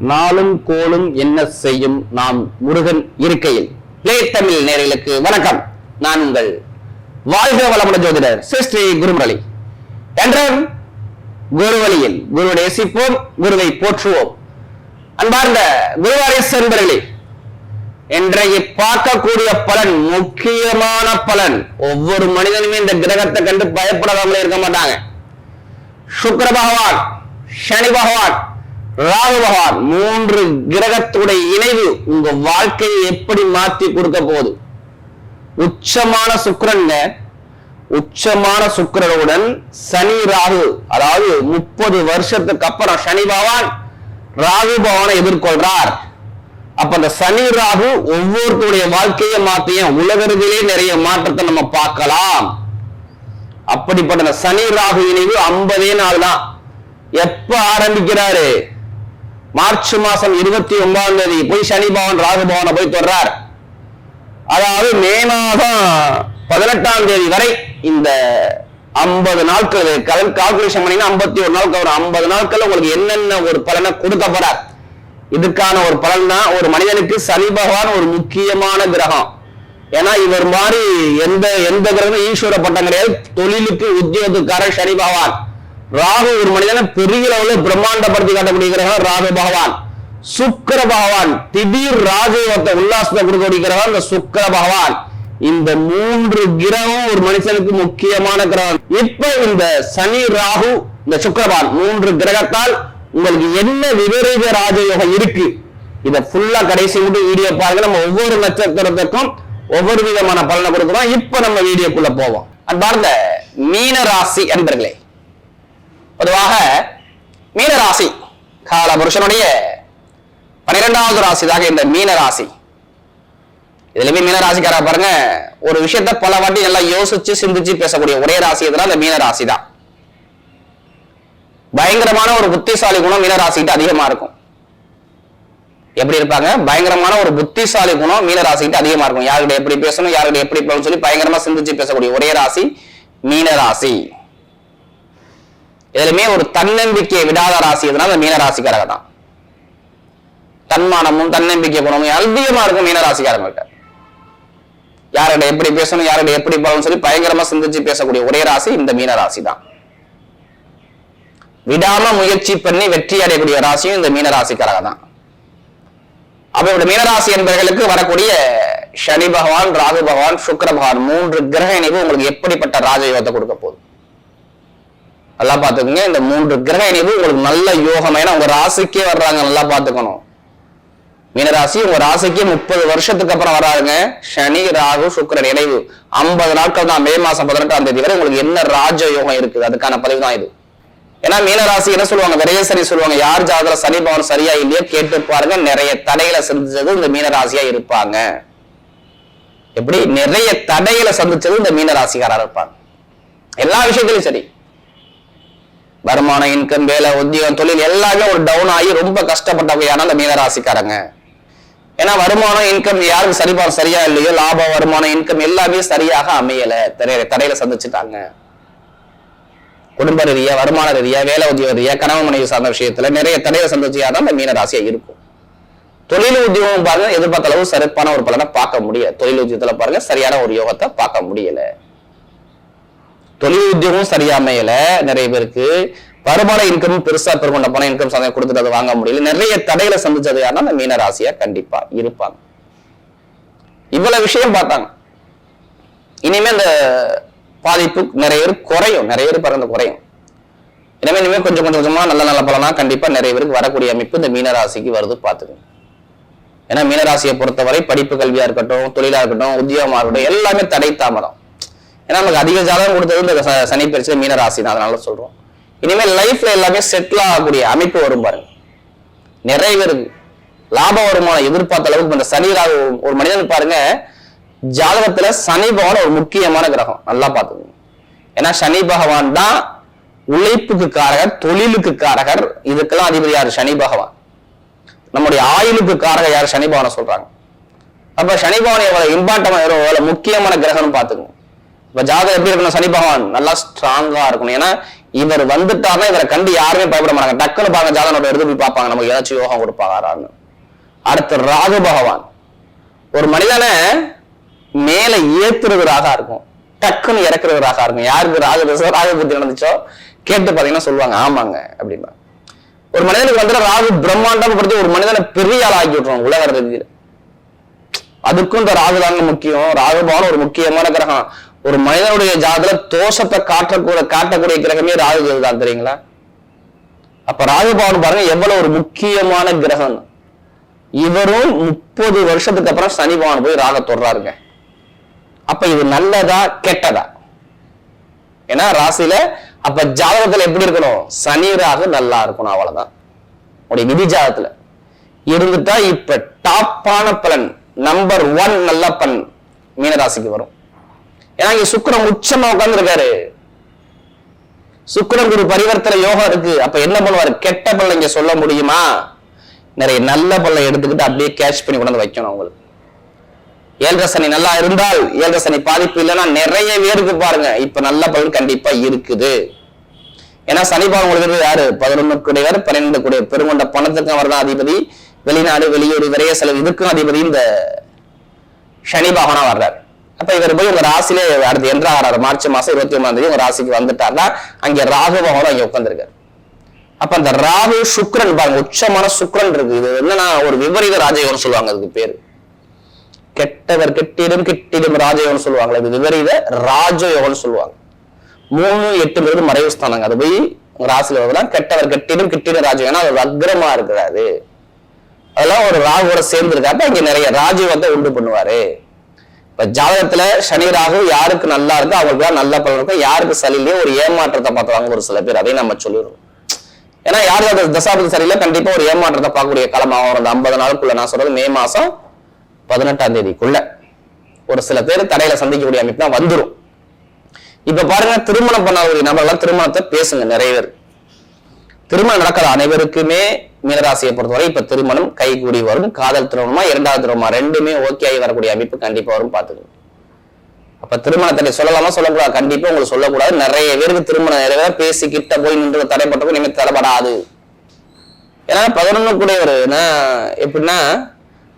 நாளும் கோளும் என்ன செய்யும் நாம் முருகன் இருக்கையில். பிளே தமிழ் நேர்களுக்கு வணக்கம். நான் உங்கள் வாழ்க வளமுடன் ஜோதிடர் சிஸ்ரீ குருமுரளி. என்றும் குருவழியில் குருவை நேசிப்போம் குருவை போற்றுவோம். அன்பார்ந்த குருவாரேஸ் என்பர்களே இன்றைக்கு பார்க்கக்கூடிய பலன் முக்கியமான பலன். ஒவ்வொரு மனிதனுமே இந்த கிரகத்தை கண்டு பயப்படாமலே இருக்க மாட்டாங்க. சுக்கர பகவான் சனி பகவான் ராகு பகவான் மூன்று கிரகத்துடைய இணைவு உங்க வாழ்க்கையை எப்படி மாற்றி கொடுக்க போகுது? உச்சமான சுக்கரங்க உச்சமான சுக்கரனுடன் சனி ராகு அதாவது முப்பது வருஷத்துக்கு அப்புறம் சனி பகவான் ராகு பகவானை எதிர்கொள்றார். அப்ப அந்த சனி ராகு ஒவ்வொருத்தருடைய வாழ்க்கையை மாத்தியும் உலகத்திலே நிறைய மாற்றத்தை நம்ம பார்க்கலாம். அப்படிப்பட்ட சனி ராகு இணைவு ஐம்பதே நாள் தான் எப்ப ஆரம்பிக்கிறாரு? மார்ச் மாசம் இருபத்தி ஒன்பதாம் தேதி போய் சனி பவன் ராகு பவனை போய் தொடர்றார் அதாவது மே மாதம் பதினெட்டாம் தேதி வரை இந்த ஐம்பது நாட்கள் கால்குலேஷன் பண்ணீங்கன்னா ஐம்பத்தி ஒரு நாளுக்கு ஒரு ஐம்பது நாட்கள் உங்களுக்கு என்னென்ன ஒரு பலனை கொடுக்க போறார். இதுக்கான ஒரு பலன் தான் ஒரு மனிதனுக்கு சனி பகவான் ஒரு முக்கியமான கிரகம். ஏன்னா இவர் மாதிரி எந்த எந்த கிரகம் ஈஸ்வர பட்டம் கிடையாது. தொழிலுக்கு உத்தியோகத்துக்காரர் சனி பகவான். ராகு ஒரு மனிதனை பெரிய அளவில் பிரம்மாண்டப்படுத்தி காட்டக்கூடிய கிரகம் ராகு பகவான். சுக்கர பகவான் திடீர் ராஜயோகத்தை உல்லாசத்தை கொடுக்கக்கூடிய கிரகம் இந்த சுக்கர பகவான். இந்த மூன்று கிரகம் ஒரு மனுஷனுக்கு முக்கியமான கிரகம். இப்ப இந்த சனி ராகு இந்த சுக்கரபான் மூன்று கிரகத்தால் உங்களுக்கு என்ன விபரீத ராஜயோகம் இருக்கு? இத ஃபுல்லா கடைசி மட்டும் வீடியோ பாருங்க. நம்ம ஒவ்வொரு நட்சத்திரத்துக்கும் ஒவ்வொரு விதமான பலனை கொடுக்குறோம். இப்ப நம்ம வீடியோக்குள்ள போவோம். அன்பார்ந்த மீன ராசி என்பர்களே பொதுவாக மீன ராசி கால புருஷனுடைய பன்னிரெண்டாவது ராசி இந்த மீன ராசி. இதுலயுமே மீன ராசிக்காரா பாருங்க ஒரு விஷயத்த பல வாட்டி நல்லா யோசிச்சு சிந்திச்சு பேசக்கூடிய ஒரே ராசி எதுனா இந்த மீன ராசி தான் பயங்கரமான ஒரு புத்திசாலி குணம் மீனராசிக்கிட்ட அதிகமா இருக்கும். எப்படி இருப்பாங்க? பயங்கரமான ஒரு புத்திசாலி குணம் மீனராசிக்கிட்ட அதிகமா இருக்கும். யாருக்கிட்ட எப்படி பேசணும் யாருக்கிட்ட எப்படி சொல்லி பயங்கரமா சிந்திச்சு பேசக்கூடிய ஒரே ராசி மீனராசி இதுலயுமே ஒரு தன்னம்பிக்கையை விடாத ராசி எதுனா அந்த மீனராசிக்காரங்க தான் தன்மானமும் தன்னம்பிக்கை குணமும் அதிகமா இருக்கும் மீனராசிக்காரங்கள்ட்ட. யார்கிட்ட எப்படி பேசணும் யார்கிட்ட எப்படி போகணும் சொல்லி பயங்கரமா சிந்திச்சு பேசக்கூடிய ஒரே ராசி இந்த மீனராசி தான் விடாம முயற்சி பண்ணி வெற்றி அடையக்கூடிய ராசியும் இந்த மீன ராசிக்காரங்க தான் அப்ப இந்த மீனராசி என்பவர்களுக்கு வரக்கூடிய சனி பகவான் ராகு பகவான் சுக்கர பகவான் மூன்று கிரக இணைவு உங்களுக்கு எப்படிப்பட்ட ராஜயோகத்தை கொடுக்க போகுது? நல்லா பார்த்துக்கோங்க. இந்த மூன்று கிரக இணைவு உங்களுக்கு நல்ல யோகம். ஏன்னா உங்க ராசிக்கே வர்றாங்க. நல்லா பாத்துக்கணும் மீனராசி உங்க ராசிக்கு முப்பது வருஷத்துக்கு அப்புறம் வராருங்க. சனி ராகு சுக்கரன் இணைவு. ஐம்பது நாட்கள் தான். மே மாசம் பதினெட்டாம் தேதி வரை உங்களுக்கு என்ன ராஜ யோகம் இருக்குது? அதுக்கான பதிவு தான் இது. ஏன்னா மீனராசி என்ன சொல்லுவாங்க? விரைய சனி சொல்லுவாங்க. யார் ஜாதகம் சனி பவன் சரியா இல்லையோ கேட்டு பாருங்க. நிறைய தடைகளை சந்திச்சது இந்த மீனராசியா இருப்பாங்க. எப்படி? நிறைய தடைகளை சந்திச்சது இந்த மீனராசிக்காரா இருப்பாங்க. எல்லா விஷயத்திலும் சரி. வருமானம் இன்கம் வேலை உத்தியோகம் தொழில் எல்லாமே ஒரு டவுன் ஆகி ரொம்ப கஷ்டப்பட்டவையான அந்த மீனராசிக்காரங்க. ஏன்னா வருமானம் இன்கம் யாரும் சரிபார் சரியா இல்லையோ லாபம் வருமானம் இன்கம் எல்லாமே சரியாக அமையல. தடையில சந்திச்சுட்டாங்க. குடும்ப ரீதியா வருமான ரீதியா வேலை உத்தியோக ரீதியா கணவன் மனைவி சார்ந்த விஷயத்துல நிறைய தடையை சந்திச்சியா தான் இந்த மீன ராசியா இருக்கும். தொழில் உத்தியோகம் பாருங்க எதிர்பார்த்த அளவு சிறப்பான ஒரு பலனை பார்க்க முடியல. தொழில் உத்தியோகத்துல பாருங்க சரியான ஒரு யோகத்தை பார்க்க முடியல. தொழில் உத்தியோகம் சரியா அமையல நிறைய பேருக்கு வருமான இன்கம் பெருசா பெருகொண்ட பணம் இன்கம் சந்தை கொடுத்துட்டு அதை வாங்க முடியல. நிறைய தடைகளை சந்திச்சது யாருன்னா அந்த மீன ராசியா கண்டிப்பா இருப்பாங்க. இவ்வளவு விஷயம் பார்த்தாங்க. இனிமே இந்த பாதிப்பு நிறைய பேர் குறையும். நிறைய பேர் பறந்து குறையும். எனவே இனிமேல் கொஞ்சம் கொஞ்சம் கொஞ்சமா நல்ல நல்ல பலனா கண்டிப்பா நிறைய பேருக்கு வரக்கூடிய அமைப்பு இந்த மீனராசிக்கு வருது பார்த்துக்கணும் ஏன்னா மீனராசியை பொறுத்தவரை படிப்பு கல்வியா இருக்கட்டும் தொழிலா இருக்கட்டும் உத்தியோகமா இருக்கட்டும் எல்லாமே தடை தாமதம். ஏன்னா நமக்கு அதிக ஜாதகம் கொடுத்தது இந்த சனி சனி மீன மீனராசி தான் அதனால சொல்றோம். இனிமேல் லைஃப்ல எல்லாமே செட்டில் ஆகக்கூடிய அமைப்பு வரும் பாருங்க. நிறைய பேருக்கு லாப வருமானம் எதிர்பார்த்த அளவுக்கு இந்த சனி ராகு ஒரு மனிதன் பாருங்க ஜாதகத்துல சனி பகவான் ஒரு முக்கியமான கிரகம். நல்லா பார்த்துக்கோங்க. ஏன்னா சனி பகவான் தான் உழைப்புக்கு காரகர் தொழிலுக்கு காரகர். இதுக்கெல்லாம் அதிபதி யார்? சனி பகவான். நம்முடைய ஆயுளுக்கு காரகர் யார்? சனி பகவான சொல்றாங்க. அப்ப சனி பகவான் எவ்வளவு இம்பார்ட்டமா எவ்வளவு முக்கியமான கிரகம்னு பாத்துக்கோங்க இப்ப ஜாதகம் எப்படி இருக்கணும் சனி பகவான் நல்லா ஸ்ட்ராங்கா இருக்கணும். ஏன்னா இவர் வந்துட்டாருன்னா இவரை கண்டு யாருமே பயப்பட மாட்டாங்க. டக்குன்னு பாருங்க ஜாதகனோட எடுத்து போய் பார்ப்பாங்க. நமக்கு ஏதாச்சும் யோகம் கொடுப்பாங்க அடுத்து ராகு பகவான். ஒரு மனிதனை மேல ஏத்துறது ராகா இருக்கும். டக்குன்னு இறக்குறது ராகா இருக்கும். யாருக்கு ராகு தசை ராகு புத்தி நடந்துச்சோ கேட்டு பாத்தீங்கன்னா சொல்லுவாங்க ஆமாங்க அப்படின்னா ஒரு மனிதனுக்கு வந்து ராகு பிரம்மாண்டம் படுத்தி ஒரு மனிதனை பெரிய ஆள் ஆக்கி விட்டுருவாங்க உலக ரீதியில. அதுக்கும் இந்த ராகு தாங்க முக்கியம். ராகு பகவான் ஒரு முக்கியமான கிரகம். ஒரு மனிதனுடைய ஜாதத்துல தோஷத்தை காட்டக்கூட காட்டக்கூடிய கிரகமே ராகு தான் தெரியுங்களா? அப்ப ராகுபவன் பாருங்க எவ்வளவு ஒரு முக்கியமான கிரகம். இவரும் முப்பது வருஷத்துக்கு அப்புறம் சனி பவன் போய் ராக தொடுறாருங்க அப்ப இது நல்லதா கெட்டதா? ஏன்னா ராசியில அப்ப ஜாதகத்துல எப்படி இருக்கணும்? சனி ராகு நல்லா இருக்கணும் அவ்வளவுதான். உடைய விதி ஜாதகத்துல. இருந்துட்டா இப்ப டாப்பான பலன் நம்பர் ஒன் நல்ல பலன் மீனராசிக்கு வரும். ஏன்னா இங்க சுக்கிரன் உச்சமா உட்கார்ந்து இருக்காரு குரு பரிவர்த்தனை யோகம் இருக்கு. அப்ப என்ன பண்ணுவாரு? கெட்ட பல்ல இங்க சொல்ல முடியுமா? நிறைய நல்ல பல்ல எடுத்துக்கிட்டு அப்படியே கேட்ச் பண்ணி கொண்டு வைக்கணும் அவங்களுக்கு. ஏழரை நல்லா இருந்தால் ஏழரை சனி பாதிப்பு இல்லைன்னா நிறைய பேருக்கு பாருங்க இப்ப நல்ல பலன் கண்டிப்பா இருக்குது. ஏன்னா சனி பகவான் உங்களுக்கு யாரு? பதினொன்னு கூடியவர் பன்னிரெண்டு கூடிய பெருங்கொண்ட பணத்துக்கும் அவர் தான் அதிபதி. வெளிநாடு வெளியூர் விரைய செலவு. இதுக்கும் அதிபதி இந்த சனி வர்றாரு. அப்ப இவர் போய் உங்க ராசிலே அடுத்து என்ற ஆறாரு மார்ச் மாசம் இருபத்தி ஒன்பதாம் தேதி உங்க ராசிக்கு வந்துட்டார்னா அங்க ராகு பகவான் அங்க உட்காந்துருக்காரு அப்ப அந்த ராகு சுக்ரன் பாருங்க உச்சமான சுக்ரன் இருக்கு. இது என்னன்னா ஒரு விபரீத ராஜயோகம் சொல்லுவாங்க அதுக்கு பேரு. கெட்டவர் கெட்டிடும் கெட்டிடும் ராஜயோகம் சொல்லுவாங்களே இது விபரீத ராஜயோகம்னு சொல்லுவாங்க. மூணு எட்டுங்கிறது மறைவு ஸ்தானங்க. அது போய் உங்க ராசியில வரலாம் கெட்டவர் கெட்டிடும் கெட்டிடும் ராஜயோகம். ஏன்னா அது வக்ரமா இருக்கிறாரு. அதெல்லாம் ஒரு ராகுவோட சேர்ந்து இருக்காரு இங்க நிறைய ராஜயோகத்தை உண்டு பண்ணுவாரு. இப்ப ஜாதகத்துல சனி ராகு யாருக்கு நல்லா இருக்கோ அவங்களுக்கு தான் நல்ல பலன் இருக்கும். யாருக்கு சரியில்லையோ ஒரு ஏமாற்றத்தை பார்த்துவாங்க ஒரு சில பேர். அதையும் நம்ம சொல்லிடுவோம் ஏன்னா யாருக்கு அது தசாபதி சரியில்லை கண்டிப்பா ஒரு ஏமாற்றத்தை பார்க்கக்கூடிய காலமாக வரும். அந்த ஐம்பது நாளுக்குள்ள நான் சொல்றது மே மாசம் பதினெட்டாம் தேதிக்குள்ள. ஒரு சில பேர் தடையில சந்திக்கக்கூடிய அமைப்பு தான் வந்துரும். இப்ப பாருங்க திருமணம் பண்ணக்கூடிய நபர்லாம் திருமணத்தை பேசுங்க நிறைய பேர். திருமணம் நடக்கிற அனைவருக்குமே மீனராசியை பொறுத்தவரை இப்ப திருமணம் கைகூடி வரும் காதல் திருமணமா இரண்டாவது திருமணமா ரெண்டுமே ஓகே ஆகி வரக்கூடிய அமைப்பு கண்டிப்பா வரும் பாத்துக்கணும் அப்ப திருமணத்தை சொல்லலாமா சொல்லக்கூடாது? கண்டிப்பா உங்களுக்கு சொல்லக்கூடாது. நிறைய பேருக்கு திருமணம் நிறைய பேர் பேசி கிட்ட போய் நின்று தடைப்பட்டவங்க இனிமே தடைப்படாது ஏன்னா பதினொன்னு கூடியவர் என்ன எப்படின்னா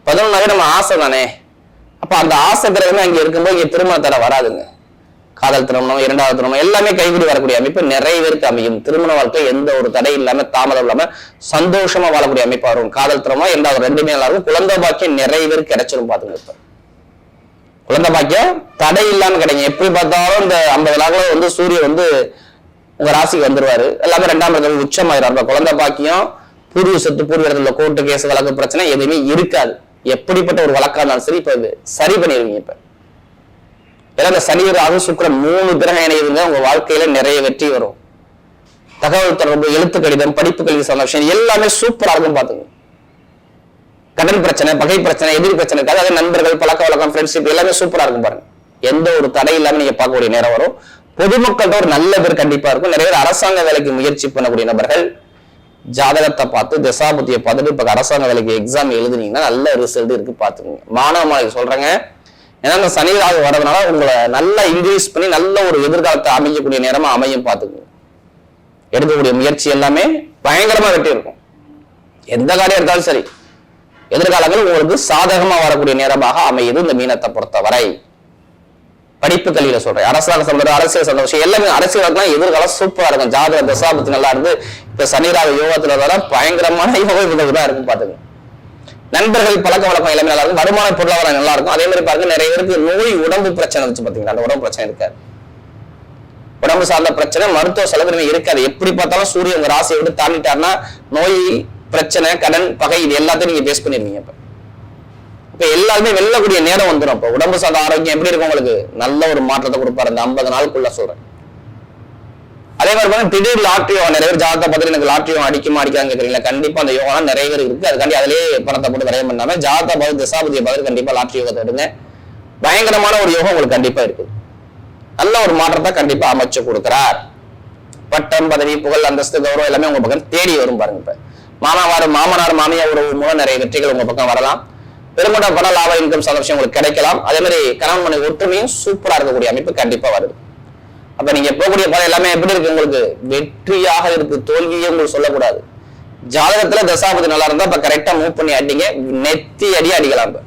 பதினொன்னாவே நம்ம ஆசை தானே. அப்ப அந்த ஆசை அங்க இருக்கும்போது இங்க திருமண தடை வராதுங்க. காதல் திருமணம் இரண்டாவது திருமணம் எல்லாமே கைகூடி வரக்கூடிய அமைப்பு நிறைய பேருக்கு அமையும். திருமண வாழ்க்கை எந்த ஒரு தடை இல்லாம தாமதம் இல்லாம சந்தோஷமா வாழக்கூடிய அமைப்பா வரும் காதல் திருமணம் இரண்டாவது ரெண்டுமே நல்லா இருக்கும். குழந்தை பாக்கியம் நிறைய பேருக்கு கிடைச்சிரும் பாத்துங்க இப்ப. குழந்தை பாக்கியம் தடை இல்லாம கிடைக்கும். எப்படி பார்த்தாலும் இந்த ஐம்பது நாட்கள் வந்து சூரியன் வந்து உங்க ராசிக்கு வந்துருவாரு. எல்லாமே ரெண்டாம் இடத்துல உச்சமாயிரும். அப்ப குழந்தை பாக்கியம் பூர்வ சொத்து பூர்வ இடத்துல கோர்ட்டு கேஸ் வழக்கு பிரச்சனை எதுவுமே இருக்காது. எப்படிப்பட்ட ஒரு வழக்கா இருந்தாலும் சரி இப்ப சரி பண்ணிடுவீங்க இப்ப. ஏன்னா இந்த சனி ராகு சுக்கிரன் மூணு கிரகம் இணையதுங்க உங்க வாழ்க்கையில நிறைய வெற்றி வரும். தகவல் தொடர்பு எழுத்து கடிதம் படிப்பு கல்வி சார்ந்த விஷயம் எல்லாமே சூப்பரா இருக்கும் பாத்துங்க. கடன் பிரச்சனை பகை பிரச்சனை எதிரி பிரச்சனை இருக்காது அதே நண்பர்கள் பழக்க வழக்கம் ஃப்ரெண்ட்ஷிப் எல்லாமே சூப்பரா இருக்கும் பாருங்க. எந்த ஒரு தடை இல்லாம நீங்க பார்க்கக்கூடிய நேரம் வரும். பொதுமக்கள்கிட்ட ஒரு நல்ல பேர் கண்டிப்பா இருக்கும். நிறைய பேர் அரசாங்க வேலைக்கு முயற்சி பண்ணக்கூடிய நபர்கள் ஜாதகத்தை பார்த்து தசாபுத்தியை பார்த்துட்டு இப்ப அரசாங்க வேலைக்கு எக்ஸாம் எழுதுனீங்கன்னா நல்ல ரிசல்ட் இருக்கு பாத்துக்கோங்க. மாணவ மாணவி சொல்றேங்க ஏன்னா இந்த சனி ராகு வரதுனால உங்களை நல்லா இன்க்ரீஸ் பண்ணி நல்ல ஒரு எதிர்காலத்தை அமைக்கக்கூடிய நேரமா அமையும் பார்த்துக்கோங்க. எடுக்கக்கூடிய முயற்சி எல்லாமே பயங்கரமா வெட்டி இருக்கும். எந்த காரியம் எடுத்தாலும் சரி. எதிர்காலங்கள் உங்களுக்கு சாதகமா வரக்கூடிய நேரமாக அமையுது இந்த மீனத்தை பொறுத்தவரை. படிப்பு கல்வியில சொல்றேன். அரசாங்க சம்பந்தம் அரசியல் சம்பந்த விஷயம் எல்லாமே அரசியல் எதிர்காலம் சூப்பரா இருக்கும். ஜாதக தசாபத்து நல்லா இருந்து இப்ப சனிராக யோகத்துல வர பயங்கரமான யோகம் தான் இருக்கும் பாத்துக்கோங்க நண்பர்கள் பழக்க வழக்கம் எல்லாமே நல்லா இருக்கும். வருமான பொருளாதாரம் நல்லா இருக்கும். அதே மாதிரி பாருங்க நிறைய பேருக்கு நோய் உடம்பு பிரச்சனை இருந்துச்சு பாத்தீங்களா? அந்த உடம்பு பிரச்சனை இருக்காது. உடம்பு சார்ந்த பிரச்சனை மருத்துவ செலவு இருக்காது. எப்படி பார்த்தாலும் சூரியன் உங்க ராசியை விட்டு தாண்டிட்டாருன்னா நோய் பிரச்சனை கடன் பகை இது எல்லாத்தையும் நீங்க பேஸ் பண்ணிருவீங்க இப்ப. இப்ப எல்லாருமே வெல்லக்கூடிய நேரம் வந்துடும் இப்ப உடம்பு சார்ந்த ஆரோக்கியம் எப்படி இருக்கும் உங்களுக்கு? நல்ல ஒரு மாற்றத்தை கொடுப்பாரு. அந்த ஐம்பது நாளுக்குள்ள சொல்றேன். அதே மாதிரி பாருங்க திடீர் லாட்ரி யோகம் நிறைய பேர் ஜாதகத்தை பார்த்துட்டு எனக்கு லாட்ரி யோகம் அடிக்குமா அடிக்காங்க கேக்குறீங்களா கண்டிப்பா அந்த யோகம் நிறைய பேர் இருக்கு. அதுக்காண்டி அதிலேயே பணத்தை போட்டு விரயம் பண்ணாம ஜாதகத்தை பார்த்து திசாபதியை பார்த்து கண்டிப்பா லாட்ரி யோகத்தை எடுங்க பயங்கரமான ஒரு யோகம் உங்களுக்கு கண்டிப்பா இருக்கு. நல்ல ஒரு மாற்றத்தை கண்டிப்பா அமைச்சு கொடுக்கிறார். பட்டம் பதவி புகழ் அந்தஸ்து கௌரவம் எல்லாமே உங்க பக்கம் தேடி வரும் பாருங்க இப்ப. மாமாவார் மாமனார் மாமியார் உறவு மூலம் நிறைய வெற்றிகள் உங்க பக்கம் வரலாம். பெருமட்ட பண லாப இன்கம் சந்தோஷம் உங்களுக்கு கிடைக்கலாம். அதே மாதிரி கணவன் மனைவி ஒற்றுமையும் சூப்பரா இருக்கக்கூடிய அமைப்பு கண்டிப்பா வருது. அப்ப நீங்க போகக்கூடிய பாதை எல்லாமே எப்படி இருக்கு உங்களுக்கு? வெற்றியாக இருக்கு. தோல்வியே உங்களுக்கு சொல்லக்கூடாது. ஜாதகத்துல தசாபதி நல்லா இருந்தா இப்ப கரெக்டா மூவ் பண்ணி அடிங்க. நெத்தி அடி அடிக்கலாம் இப்ப.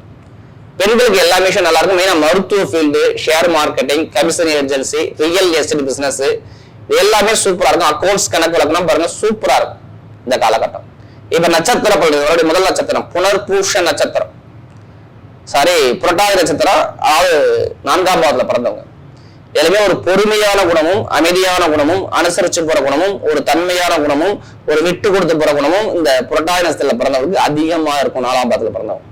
பெண்களுக்கு எல்லா விஷயம் நல்லா இருக்கும். மெயினா மருத்துவ field share marketing commission agency real estate business எல்லாமே சூப்பரா இருக்கும். அக்கௌண்ட்ஸ் கணக்கு வழக்கணும் பாருங்க சூப்பரா இருக்கும். இந்த காலகட்டம். இப்ப நட்சத்திர பலன்களுடைய முதல் நட்சத்திரம். புனர்பூஷ நட்சத்திரம். சாரி புரட்டாதி நட்சத்திரம். ஆறு நான்காம் பாவத்துல பிறந்தவங்க. எனவே ஒரு பொறுமையான குணமும் அமைதியான குணமும் அனுசரிச்சு போற குணமும் ஒரு தன்மையான குணமும் ஒரு விட்டு கொடுத்து போற குணமும் இந்த புரட்டாதி நட்சத்திரத்துல பிறந்தவங்களுக்கு அதிகமா இருக்கும் நாலாம் பாவத்துல பிறந்தவங்க.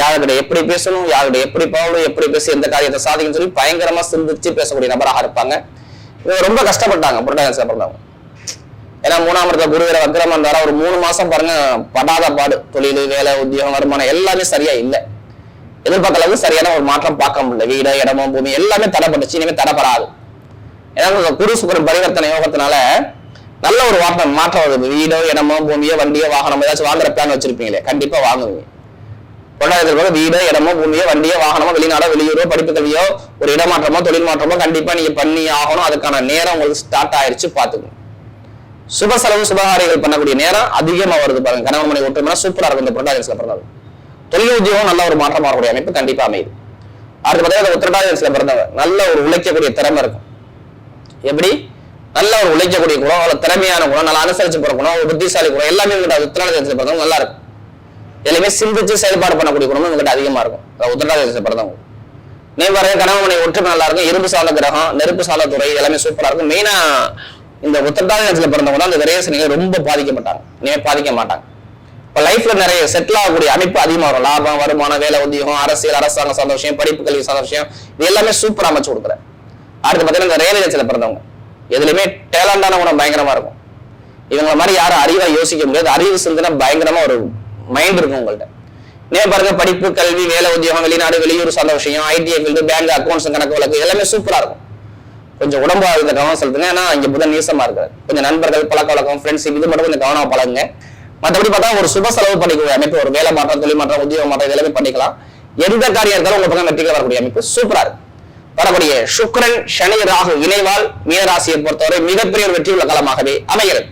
யாருக்கிட்ட எப்படி பேசணும் யாருக்கிட்ட எப்படி போகணும் எப்படி பேசி எந்த காரியத்தை சாதிக்கும் சொல்லி பயங்கரமா சிந்திச்சு பேசக்கூடிய நபராக இருப்பாங்க. இவங்க ரொம்ப கஷ்டப்பட்டாங்க புரட்டாதி நட்சத்திரம் பிறந்தவங்க. ஏன்னா மூணாம் இடத்துல குரு வேற வக்கிரமா இருந்தாரா ஒரு மூணு மாசம் பாருங்க படாத பாடு தொழில் வேலை உத்தியோகம் வருமானம் எல்லாமே சரியா இல்லை. எதிர்பார்க்க அளவு சரியான ஒரு மாற்றம் பார்க்க முடியல. வீடு இடமோ பூமி எல்லாமே தடைப்பட்டுச்சு. இனிமே தடைப்படாது. ஏன்னா குரு சுக்கரன் பரிவர்த்தனை யோகத்தினால நல்ல ஒரு மாற்றம் மாற்றம் வருது. வீடோ இடமோ பூமியோ வண்டியோ வாகனம் ஏதாச்சும் வாங்குற பிளான் வச்சிருப்பீங்களே. கண்டிப்பா வாங்குவீங்க. கொண்டாடுறது வீடோ இடமோ பூமியோ வண்டியோ வாகனமோ வெளிநாடோ வெளியூரோ படிப்பு கல்வியோ ஒரு இடமாற்றமோ தொழில் மாற்றமோ கண்டிப்பா நீங்க பண்ணி ஆகணும். அதுக்கான நேரம் உங்களுக்கு ஸ்டார்ட் ஆயிருச்சு பாத்துக்கணும் சுப செலவு சுபகாரியங்கள் பண்ணக்கூடிய நேரம் அதிகமா வருது பாருங்க. கணவன் மணி ஒற்றுமை சூப்பரா இருக்கும் இந்த புரட்டாதிசில பிறந்தது தொழில் உத்தியோகம் நல்ல ஒரு மாற்றம் வரக்கூடிய அமைப்பு கண்டிப்பா அமையுது. அடுத்து பார்த்தீங்கன்னா உத்திரட்டாதிசில பிறந்தவர் நல்ல ஒரு உழைக்கக்கூடிய திறமை இருக்கும். எப்படி? நல்ல ஒரு உழைக்கக்கூடிய குணம் நல்ல திறமையான குணம் நல்லா அனுசரிச்சு போற குணம் ஒரு புத்திசாலி குணம் எல்லாமே உங்கள்கிட்ட உத்திரட்டாதிசில பிறந்தவங்க நல்லா இருக்கும். எல்லாமே சிந்திச்சு செயல்பாடு பண்ணக்கூடிய குணமும் உங்கள்கிட்ட அதிகமா இருக்கும். அதாவது உத்திரட்டாதிசில பிறந்தவங்க நீ பாருங்க கணவன் மனை ஒற்றுமை நல்லா இருக்கும் இரும்பு சார்ந்த கிரகம் நெருப்பு சார்ந்த துறை எல்லாமே சூப்பரா இருக்கும். மெயினா இந்த உத்தரதாதத்தில் பிறந்தவங்க தான் அந்த விரயசனியை ரொம்ப பாதிக்கப்பட்டாங்க. இனிமே பாதிக்க மாட்டாங்க. இப்போ லைஃப்ல நிறைய செட்டில் ஆகக்கூடிய அமைப்பு அதிகமாக வரும். லாபம் வருமானம் வேலை உத்தியோகம் அரசியல் அரசாங்க சந்தோஷம் விஷயம் படிப்பு கல்வி சந்தோஷம் விஷயம் இது எல்லாமே சூப்பராக அமைச்சு கொடுக்குறேன். அடுத்து பார்த்தீங்கன்னா இந்த ரேலஜத்தில் பிறந்தவங்க. எதுலையுமே டேலண்டான உணவு பயங்கரமா இருக்கும். இவங்க மாதிரி யாரும் அறிவாக யோசிக்க முடியாது. அறிவு சிந்தனை பயங்கரமாக ஒரு மைண்ட் இருக்கும் உங்கள்கிட்ட நே பாருங்க படிப்பு கல்வி வேலை உத்தியோகம் வெளிநாடு வெளியூர் சார்ந்த விஷயம் ஐடிஐ ஃபீல்டு பேங்க் அக்கௌண்ட்ஸ் கணக்கு வழக்கு எல்லாமே சூப்பராக இருக்கும். கொஞ்சம் உடம்பாக இருந்த கவனம் செலுத்துங்க. ஏன்னா இங்கே புதன் நீசமாக இருக்கிறது கொஞ்சம் நண்பர்கள் பழக்க வழக்கம் ஃப்ரெண்ட்ஸ் இது மட்டும் கொஞ்சம் கவனமாக பழகுங்க. மற்றபடி பார்த்தா ஒரு சுப செலவு பண்ணிக்கூடிய அமைப்பு ஒரு வேலை மாற்றம் தொழில் மாற்றம் உத்தியோக மாற்றம் எல்லாமே பண்ணிக்கலாம். எந்த காரியம் இருந்தாலும் உங்க பக்கம் வெற்றிகள் வரக்கூடிய அமைப்பு சூப்பரா இருக்கு. வரக்கூடிய சுக்கரன் சனி ராகு இணைவால் மீனராசியை பொறுத்தவரை மிகப்பெரிய ஒரு வெற்றியுள்ள காலமாகவே அமைகிறது.